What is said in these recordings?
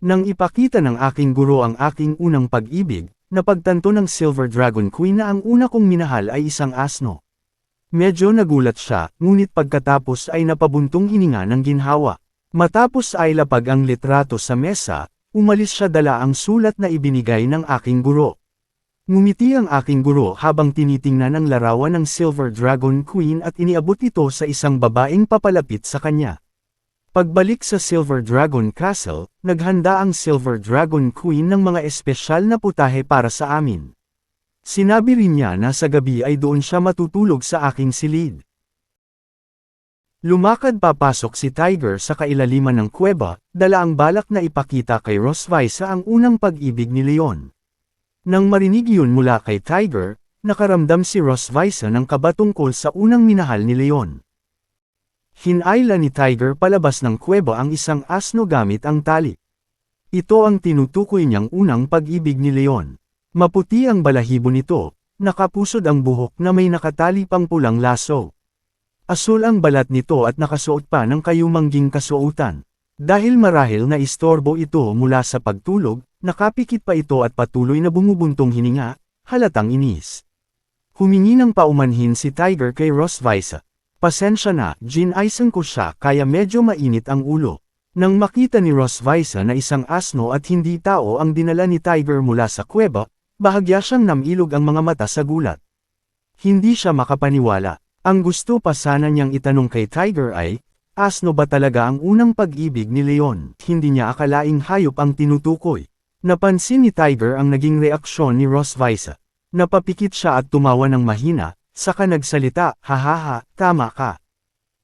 Nang ipakita ng aking guro ang aking unang pag-ibig, napagtanto ng Silver Dragon Queen na ang una kong minahal ay isang asno. Medyo nagulat siya, ngunit pagkatapos ay napabuntong hininga ng ginhawa. Matapos ay lapag ang litrato sa mesa, umalis siya dala ang sulat na ibinigay ng aking guro. Ngumiti ang aking guro habang tinitingnan ang larawan ng Silver Dragon Queen at iniabot ito sa isang babaeng papalapit sa kanya. Pagbalik sa Silver Dragon Castle, naghanda ang Silver Dragon Queen ng mga espesyal na putahe para sa amin. Sinabi rin niya na sa gabi ay doon siya matutulog sa aking silid. Lumakad papasok si Tiger sa kailaliman ng kuweba, dala ang balak na ipakita kay Rosvisa ang unang pag-ibig ni Leon. Nang marinig yun mula kay Tiger, nakaramdam si Rosvisa ng kaba tungkol sa unang minahal ni Leon. Hinayla ni Tiger palabas ng kuweba ang isang asno gamit ang tali. Ito ang tinutukoy niyang unang pag-ibig ni Leon. Maputi ang balahibo nito, nakapusod ang buhok na may nakatali pang pulang laso. Asul ang balat nito at nakasuot pa ng kayumangging kasuotan. Dahil marahil na istorbo ito mula sa pagtulog, nakapikit pa ito at patuloy na bumubuntong hininga, halatang inis. Humingi ng paumanhin si Tiger kay Rosvisa. Pasensya na, ginaysan ko siya kaya medyo mainit ang ulo. Nang makita ni Rosvisa na isang asno at hindi tao ang dinala ni Tiger mula sa kuweba, bahagya siyang namilog ang mga mata sa gulat. Hindi siya makapaniwala. Ang gusto pa sana niyang itanong kay Tiger ay, asno ba talaga ang unang pag-ibig ni Leon? Hindi niya akalaing hayop ang tinutukoy. Napansin ni Tiger ang naging reaksyon ni Rosvisa. Napapikit siya at tumawa ng mahina, Saka nagsalita, hahaha, tama ka.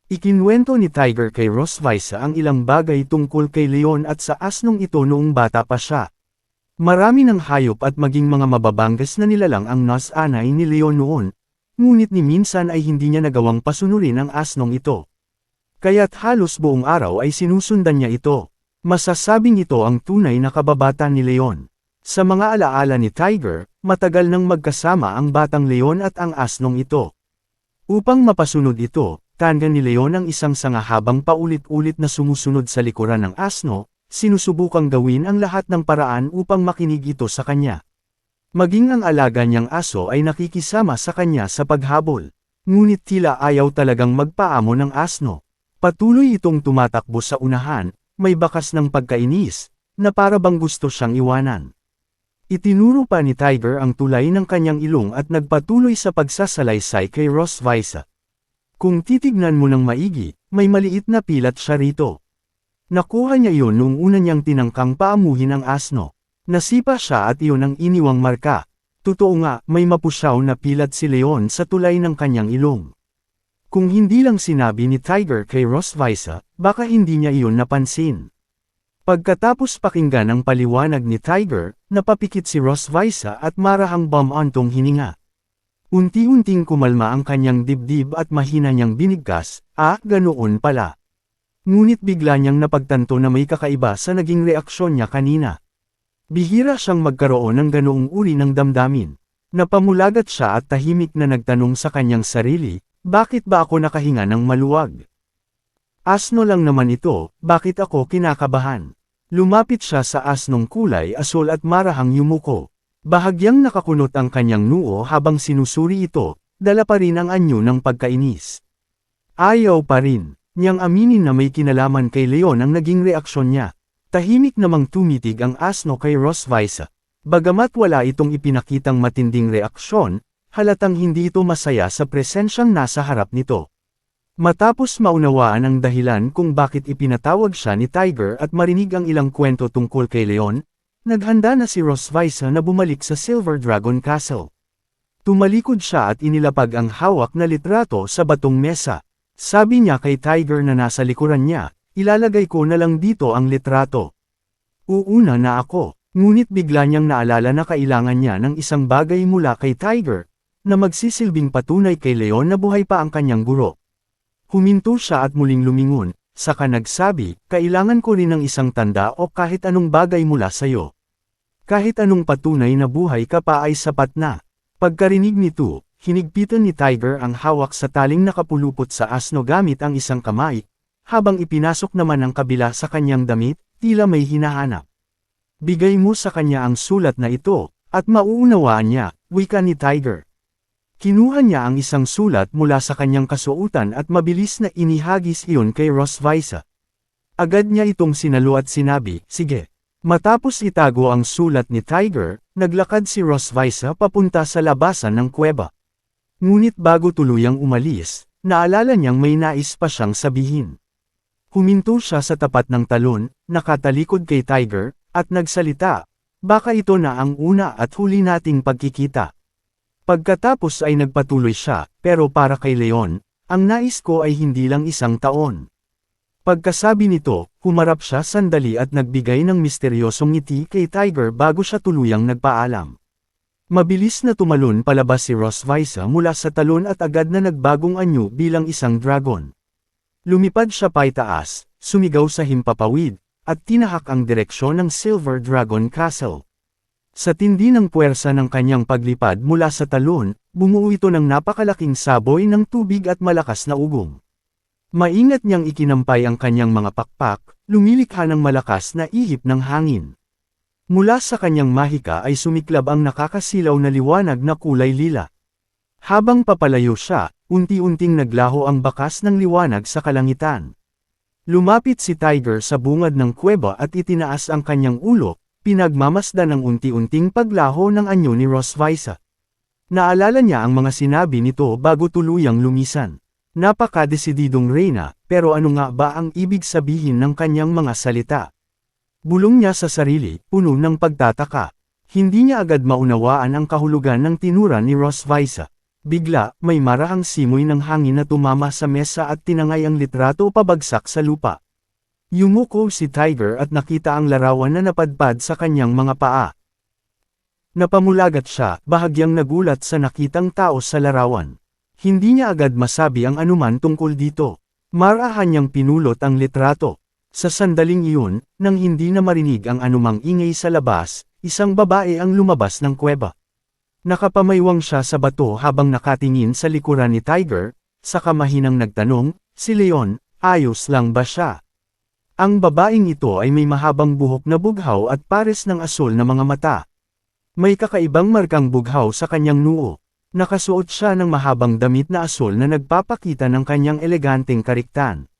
Ikinwento ni Tiger kay Rosvisa ang ilang bagay tungkol kay Leon at sa asnong ito noong bata pa siya. Marami ng hayop at maging mga mababanggas na nilalang ang nas-anay ni Leon noon, ngunit ni minsan ay hindi niya nagawang pasunurin ang asnong ito. Kaya't halos buong araw ay sinusundan niya ito. Masasabing ito ang tunay na kababata ni Leon. Sa mga alaala ni Tiger, matagal nang magkasama ang batang leon at ang asnong ito. Upang mapasunod ito, tanda ni Leon ang isang sanga habang paulit-ulit na sumusunod sa likuran ng asno, sinusubukang gawin ang lahat ng paraan upang makinig ito sa kanya. Maging ang alaga niyang aso ay nakikisama sa kanya sa paghabol. Ngunit tila ayaw talagang magpaamo ng asno. Patuloy itong tumatakbo sa unahan, may bakas ng pagkainis, na para bang gusto siyang iwanan. Itinuro pa ni Tiger ang tulay ng kanyang ilong at nagpatuloy sa pagsasalaysay kay Ross Visa. Kung titignan mo ng maigi, may maliit na pilat siya rito. Nakuha niya iyon noong una niyang tinangkang paamuhin ang asno. Nasipa siya at iyon ang iniwang marka. Totoo nga, may mapusyaw na pilat si Leon sa tulay ng kanyang ilong. Kung hindi lang sinabi ni Tiger kay Ross Visa, baka hindi niya iyon napansin. Pagkatapos pakinggan ang paliwanag ni Tiger, napapikit si Ross Visa at marahang bumantong hininga. Unti-unting kumalma ang kanyang dibdib at mahina niyang binigkas, ah, ganoon pala. Ngunit bigla niyang napagtanto na may kakaiba sa naging reaksyon niya kanina. Bihira siyang magkaroon ng ganoong uri ng damdamin. Napamulagat siya at tahimik na nagtanong sa kanyang sarili, bakit ba ako nakahinga ng maluwag? Asno lang naman ito, bakit ako kinakabahan? Lumapit siya sa asnong kulay asul at marahang yumuko. Bahagyang nakakunot ang kanyang noo habang sinusuri ito, dala pa rin ang anyo ng pagkainis. Ayaw pa rin, niyang aminin na may kinalaman kay Leon ang naging reaksyon niya. Tahimik namang tumitig ang asno kay Rosvisa. Bagamat wala itong ipinakitang matinding reaksyon, halatang hindi ito masaya sa presensyang nasa harap nito. Matapos maunawaan ang dahilan kung bakit ipinatawag siya ni Tiger at marinig ang ilang kwento tungkol kay Leon, naghanda na si Rosvisa na bumalik sa Silver Dragon Castle. Tumalikod siya at inilapag ang hawak na litrato sa batong mesa. Sabi niya kay Tiger na nasa likuran niya, ilalagay ko na lang dito ang litrato. Uuna na ako, ngunit bigla niyang naalala na kailangan niya ng isang bagay mula kay Tiger, na magsisilbing patunay kay Leon na buhay pa ang kanyang guro. Huminto siya at muling lumingon, saka nagsabi, kailangan ko rin ng isang tanda o kahit anong bagay mula sayo. Kahit anong patunay na buhay ka pa ay sapat na. Pagkarinig nito, hinigpitan ni Tiger ang hawak sa taling nakapulupot sa asno gamit ang isang kamay, habang ipinasok naman ang kabila sa kanyang damit, tila may hinahanap. Bigay mo sa kanya ang sulat na ito, at mauunawaan niya, wika ni Tiger. Kinuha niya ang isang sulat mula sa kanyang kasuotan at mabilis na inihagis iyon kay Rosvisa. Agad niya itong sinalo at sinabi, sige. Matapos itago ang sulat ni Tiger, naglakad si Rosvisa papunta sa labasan ng kuweba. Ngunit bago tuluyang umalis, naalala niyang may nais pa siyang sabihin. Huminto siya sa tapat ng talon, nakatalikod kay Tiger, at nagsalita, baka ito na ang una at huli nating pagkikita. Pagkatapos ay nagpatuloy siya, pero para kay Leon, ang nais ko ay hindi lang isang taon. Pagkasabi nito, humarap siya sandali at nagbigay ng misteryosong ngiti kay Tiger bago siya tuluyang nagpaalam. Mabilis na tumalon palabas si Rosvisa mula sa talon at agad na nagbagong anyo bilang isang dragon. Lumipad siya paitaas, sumigaw sa himpapawid, at tinahak ang direksyon ng Silver Dragon Castle. Sa tindi ng puwersa ng kanyang paglipad mula sa talon, bumuo ito ng napakalaking saboy ng tubig at malakas na ugong. Maingat niyang ikinampay ang kanyang mga pakpak, lumilikha ng malakas na ihip ng hangin. Mula sa kanyang mahika ay sumiklab ang nakakasilaw na liwanag na kulay lila. Habang papalayo siya, unti-unting naglaho ang bakas ng liwanag sa kalangitan. Lumapit si Tiger sa bungad ng kuweba at itinaas ang kanyang ulo, pinagmamasdan ng unti-unting paglaho ng anyo ni Rosvisa. Naalala niya ang mga sinabi nito bago tuluyang lumisan. Napakadesididong Reyna, pero ano nga ba ang ibig sabihin ng kanyang mga salita? Bulong niya sa sarili, puno ng pagtataka. Hindi niya agad maunawaan ang kahulugan ng tinura ni Rosvisa. Bigla, may marahang simoy ng hangin na tumama sa mesa at tinangay ang litrato pabagsak sa lupa. Yumuko si Tiger at nakita ang larawan na napadpad sa kanyang mga paa. Napamulagat siya, bahagyang nagulat sa nakitang tao sa larawan. Hindi niya agad masabi ang anuman tungkol dito. Marahan niyang pinulot ang litrato. Sa sandaling iyon, nang hindi na marinig ang anumang ingay sa labas, isang babae ang lumabas ng kuweba. Nakapamaywang siya sa bato habang nakatingin sa likuran ni Tiger, sa kamahinang nagtanong, si Leon, ayos lang ba siya? Ang babaeng ito ay may mahabang buhok na bughaw at pares ng asul na mga mata. May kakaibang markang bughaw sa kanyang noo. Nakasuot siya ng mahabang damit na asul na nagpapakita ng kanyang eleganteng kariktan.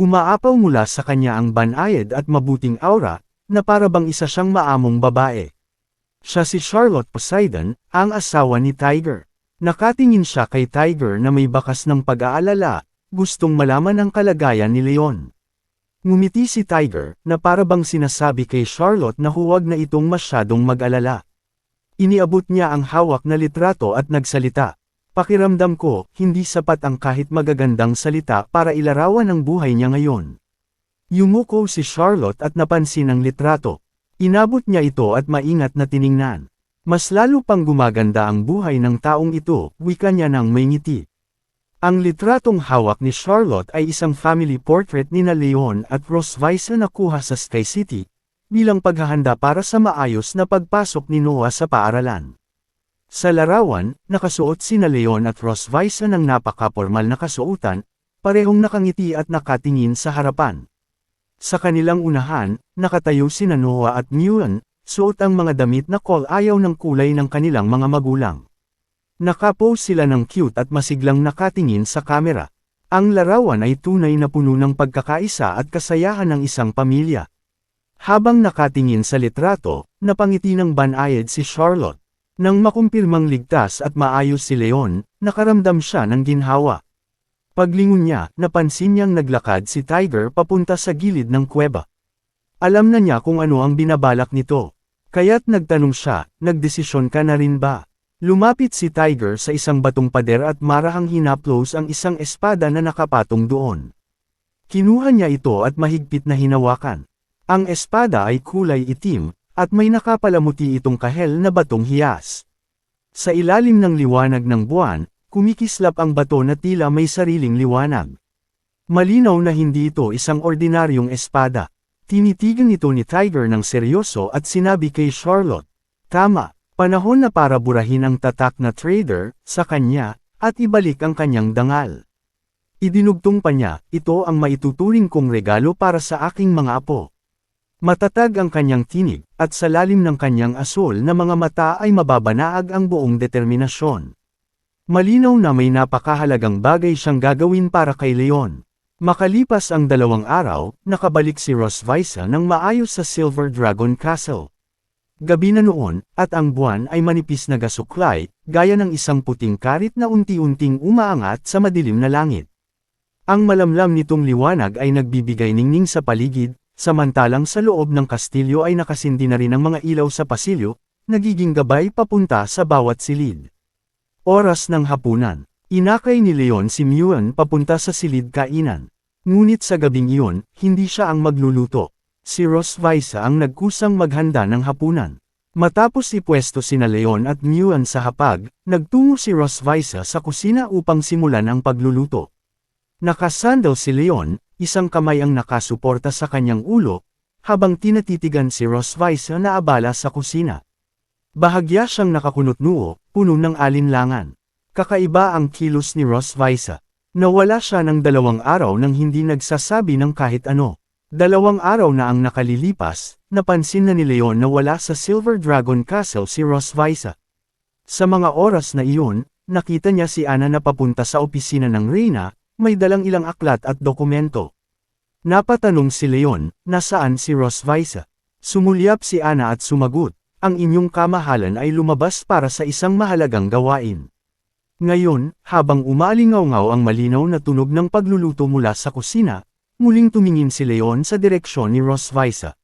Umaapaw mula sa kanya ang banayad at mabuting aura, na parabang isa siyang maamong babae. Siya si Charlotte Poseidon, ang asawa ni Tiger. Nakatingin siya kay Tiger na may bakas ng pag-aalala, gustong malaman ang kalagayan ni Leon. Ngumiti si Tiger, na parabang sinasabi kay Charlotte na huwag na itong masyadong mag-alala. Iniabot niya ang hawak na litrato at nagsalita. Pakiramdam ko, hindi sapat ang kahit magagandang salita para ilarawan ang buhay niya ngayon. Yumuko si Charlotte at napansin ang litrato. Inabot niya ito at maingat na tiningnan. Mas lalo pang gumaganda ang buhay ng taong ito, wika niya ng may ngiti. Ang litratong hawak ni Charlotte ay isang family portrait ni na Leon at Rosvisa na kuha sa Sky City, bilang paghahanda para sa maayos na pagpasok ni Noah sa paaralan. Sa larawan, nakasuot si na Leon at Rosvisa ng napaka-formal na kasuotan, parehong nakangiti at nakatingin sa harapan. Sa kanilang unahan, nakatayo si Noah at Nguyen, suot ang mga damit na kol ayaw ng kulay ng kanilang mga magulang. Nakapose sila ng cute at masiglang nakatingin sa kamera. Ang larawan ay tunay na puno ng pagkakaisa at kasayahan ng isang pamilya. Habang nakatingin sa litrato, napangiti ng banayad si Charlotte. Nang makumpirmang ligtas at maayos si Leon, nakaramdam siya ng ginhawa. Paglingon niya, napansin niyang naglakad si Tiger papunta sa gilid ng kuweba. Alam na niya kung ano ang binabalak nito. Kaya't nagtanong siya, nagdesisyon ka na rin ba? Lumapit si Tiger sa isang batong pader at marahang hinaplos ang isang espada na nakapatong doon. Kinuha niya ito at mahigpit na hinawakan. Ang espada ay kulay itim, at may nakapalamuti itong kahel na batong hiyas. Sa ilalim ng liwanag ng buwan, kumikislap ang bato na tila may sariling liwanag. Malinaw na hindi ito isang ordinaryong espada. Tinitigan ito ni Tiger ng seryoso at sinabi kay Charlotte, Tama, Panahon na para burahin ang tatak na trader, sa kanya, at ibalik ang kanyang dangal. Idinugtong pa niya, ito ang maituturing kong regalo para sa aking mga apo. Matatag ang kanyang tinig, at sa lalim ng kanyang asol na mga mata ay mababanaag ang buong determinasyon. Malinaw na may napakahalagang bagay siyang gagawin para kay Leon. Makalipas ang dalawang araw, nakabalik si Rosvisa ng maayos sa Silver Dragon Castle. Gabi na noon, at ang buwan ay manipis na gasuklay, gaya ng isang puting karit na unti-unting umaangat sa madilim na langit. Ang malamlam nitong liwanag ay nagbibigay ningning sa paligid, samantalang sa loob ng kastilyo ay nakasindi na rin ang mga ilaw sa pasilyo, nagiging gabay papunta sa bawat silid. Oras ng hapunan. Inakay ni Leon si Muan papunta sa silid kainan. Ngunit sa gabing iyon, hindi siya ang magluluto. Si Rosvisa ang nagkusang maghanda ng hapunan. Matapos ipwesto sina Leon at Muan sa hapag, nagtungo si Rosvisa sa kusina upang simulan ang pagluluto. Nakasandal si Leon, isang kamay ang nakasuporta sa kanyang ulo, habang tinatitigan si Rosvisa na abala sa kusina. Bahagya siyang nakakunot noo, puno ng alinlangan. Kakaiba ang kilos ni Rosvisa. Nawala siya ng dalawang araw nang hindi nagsasabi ng kahit ano. Dalawang araw na ang nakalilipas, napansin na ni Leon na wala sa Silver Dragon Castle si Rosvisa. Sa mga oras na iyon, nakita niya si Ana na papunta sa opisina ng Reyna, may dalang ilang aklat at dokumento. Napatanong si Leon, nasaan si Rosvisa? Sumulyap si Ana at sumagot, ang inyong kamahalan ay lumabas para sa isang mahalagang gawain. Ngayon, habang umalingaw-ngaw ang malinaw na tunog ng pagluluto mula sa kusina, Muling tumingin si Leon sa direksyon ni Rosvisa.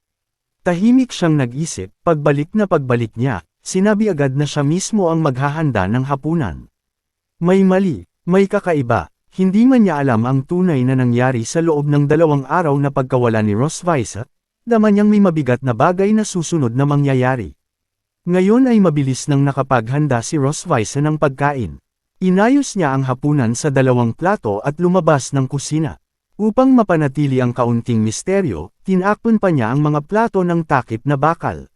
Tahimik siyang nag-isip, pagbalik na pagbalik niya, sinabi agad na siya mismo ang maghahanda ng hapunan. May mali, may kakaiba, hindi man niya alam ang tunay na nangyari sa loob ng dalawang araw na pagkawala ni Rosvisa, dama niyang may mabigat na bagay na susunod na mangyayari. Ngayon ay mabilis nang nakapaghanda si Rosvisa ng pagkain. Inayos niya ang hapunan sa dalawang plato at lumabas ng kusina. Upang mapanatili ang kaunting misteryo, tinakpan pa niya ang mga plato ng takip na bakal.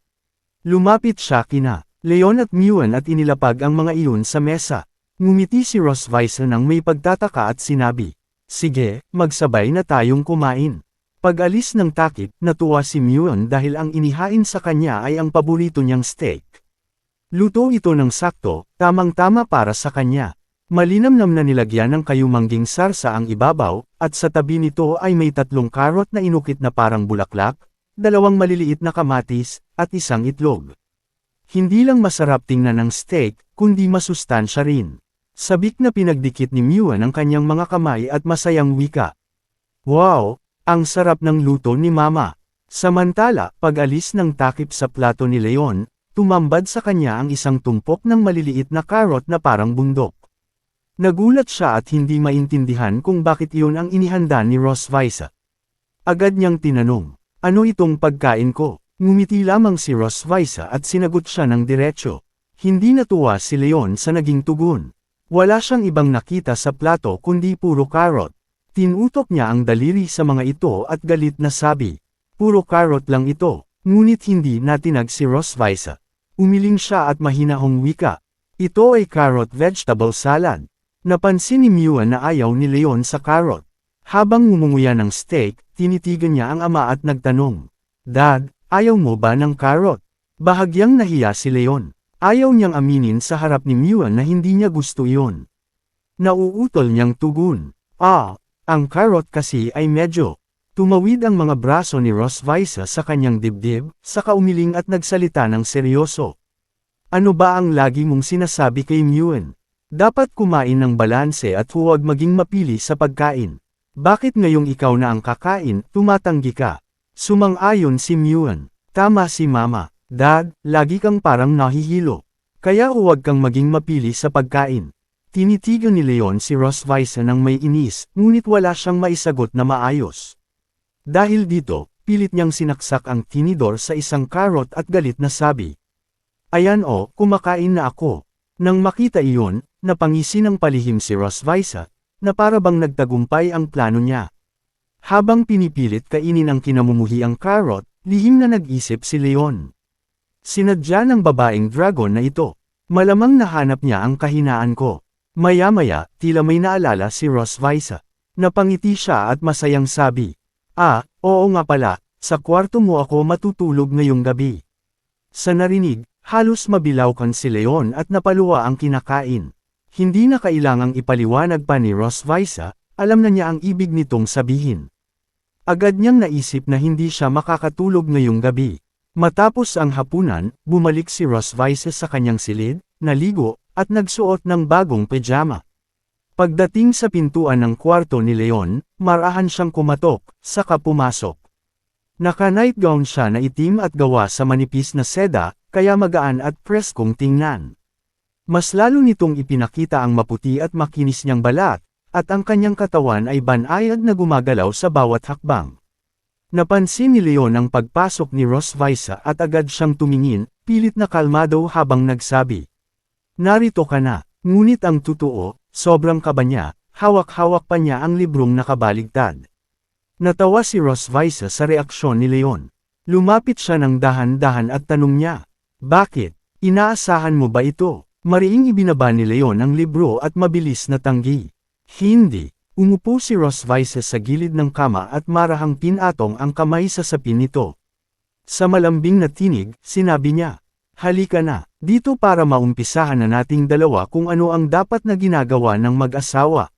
Lumapit siya kina Leon at Muan at inilapag ang mga iyon sa mesa. Ngumiti si Rosvisa nang may pagtataka at sinabi, Sige, magsabay na tayong kumain. Pag-alis ng takip, natuwa si Muan dahil ang inihain sa kanya ay ang paborito niyang steak. Luto ito ng sakto, tamang-tama para sa kanya. Malinamnam na nilagyan ng kayumangging sarsa ang ibabaw, at sa tabi nito ay may tatlong karot na inukit na parang bulaklak, dalawang maliliit na kamatis, at isang itlog. Hindi lang masarap tingnan ng steak, kundi masustansya rin. Sabik na pinagdikit ni Muan ang kanyang mga kamay at masayang wika. Wow! Ang sarap ng luto ni Mama. Samantala, pag-alis ng takip sa plato ni Leon, tumambad sa kanya ang isang tumpok ng maliliit na karot na parang bundok. Nagulat siya at hindi maintindihan kung bakit iyon ang inihanda ni Rosvisa. Agad niyang tinanong, ano itong pagkain ko? Ngumiti lamang si Rosvisa at sinagot siya ng diretsyo. Hindi natuwa si Leon sa naging tugon. Wala siyang ibang nakita sa plato kundi puro karot. Tinutok niya ang daliri sa mga ito at galit na sabi, puro karot lang ito, ngunit hindi natinag si Rosvisa. Umiling siya at mahinahong wika. Ito ay carrot vegetable salad. Napansin ni Miwa na ayaw ni Leon sa carrot. Habang ngumunguya ng steak, tinitigan niya ang ama at nagtanong, Dad, ayaw mo ba ng carrot? Bahagyang nahiya si Leon. Ayaw niyang aminin sa harap ni Miwa na hindi niya gusto iyon. Nauutol niyang tugon. Ah, ang carrot kasi ay medyo. Tumawid ang mga braso ni Rosvisa sa kanyang dibdib, sa kaumiling at nagsalita ng seryoso. Ano ba ang lagi mong sinasabi kay Muan? Dapat kumain ng balanse at huwag maging mapili sa pagkain. Bakit ngayong ikaw na ang kakain, tumatanggi ka? Sumang-ayon si Muan. Tama si Mama. Dad, lagi kang parang nahihilo. Kaya huwag kang maging mapili sa pagkain. Tinitigan ni Leon si Rosvisa ng may inis, ngunit wala siyang maisagot na maayos. Dahil dito, pilit niyang sinaksak ang tinidor sa isang karot at galit na sabi. Ayan o, kumakain na ako. Nang makita iyon, napangisi ng palihim si Rosvisa, na para bang nagtagumpay ang plano niya. Habang pinipilit kainin ang kinamumuhi ang carrot, lihim na nag-isip si Leon. Sinadya ng babaeng dragon na ito. Malamang nahanap niya ang kahinaan ko. Maya-maya, tila may naalala si Rosvisa. Napangiti siya at masayang sabi, Ah, oo nga pala, sa kwarto mo ako matutulog ngayong gabi. Sa narinig, halos mabilawkan si Leon at napaluwa ang kinakain. Hindi na kailangang ipaliwanag pa ni Rosvisa, alam na niya ang ibig nitong sabihin. Agad niyang naisip na hindi siya makakatulog ngayong gabi. Matapos ang hapunan, bumalik si Rosvisa sa kanyang silid, naligo, at nagsuot ng bagong pajama. Pagdating sa pintuan ng kwarto ni Leon, marahan siyang kumatok, saka pumasok. Naka-nightgown siya na itim at gawa sa manipis na seda, kaya magaan at preskong tingnan. Mas lalo nitong ipinakita ang maputi at makinis niyang balat, at ang kanyang katawan ay banayad na gumagalaw sa bawat hakbang. Napansin ni Leon ang pagpasok ni Rosvisa at agad siyang tumingin, pilit na kalmado habang nagsabi. Narito ka na, ngunit ang totoo, sobrang kaba niya, hawak-hawak pa niya ang librong nakabaligtad. Natawa si Rosvisa sa reaksyon ni Leon. Lumapit siya ng dahan-dahan at tanong niya, Bakit? Inaasahan mo ba ito? Mariing ibinaba ni Leon ang libro at mabilis na tanggi. Hindi. Umupo si Rosvisa sa gilid ng kama at marahang pinatong ang kamay sa sapin nito. Sa malambing na tinig, sinabi niya, Halika na, dito para maumpisahan na nating dalawa kung ano ang dapat na ginagawa ng mag-asawa.